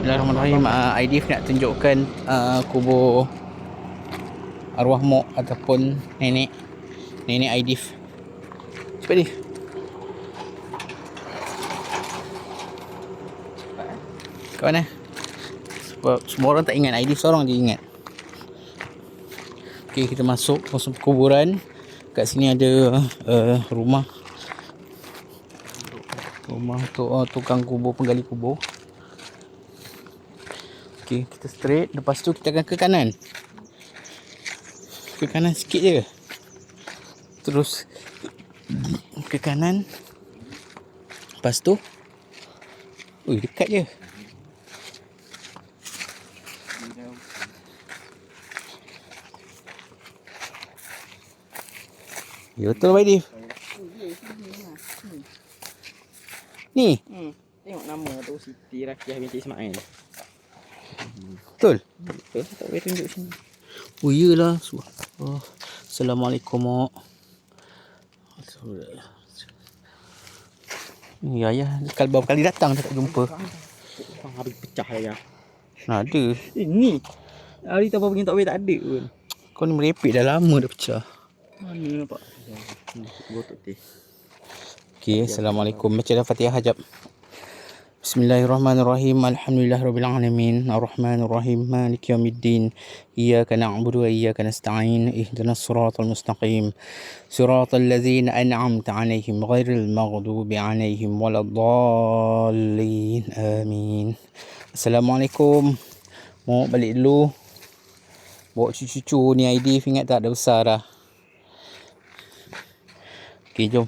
Bismillahirrahmanirrahim. Uh, Aidif nak tunjukkan uh, kubur arwah mak ataupun nenek nenek Aidif. Cepat Aidif. Kat mana? Sebab semua orang tak ingat Aidif seorang je ingat. Okey, kita masuk masuk kuburan. Kat sini ada uh, rumah rumah tu uh, tukang kubur penggali kubur. Okey, kita straight. Lepas tu kita akan ke kanan. Ke kanan sikit je. Terus ke kanan. Lepas tu Ui, dekat je. Ya betul Baik Dif. Ni, Hmm. Tengok nama tu Siti Rakiah binti Ismail. Betul. Betul tak boleh tunjuk sini. Oh iyalah. Oh. Assalamualaikum mak. Ni ayah kali beberapa kali datang tak jumpa. Orang habis pecah ya. Nah, ada. Ini. Hari tu apa pergi tak boleh tak ada pun. Kau ni merepek dah lama dah pecah. Mana nampak? Botok teh. Okey, Assalamualaikum. Baca dah Fatihah hajab. بسم الله الرحمن الرحيم الحمد لله رب العالمين الرحمن الرحيم مالك يوم الدين إياك نعبد وإياك نستعين اهدنا الصراط المستقيم صراط الذين أنعمت عليهم غير المغضوب عليهم ولا الضالين آمين السلام عليكم مو balik dulu. Bawa cucu-cucu ni ID ingat tak dah besar كي جو jom.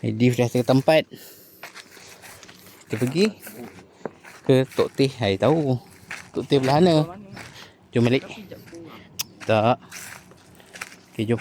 ID dah tempat Kita pergi ke Tok Teh. Hai tahu. Tok Teh belah mana? Jom balik. Tak. Okey, jom.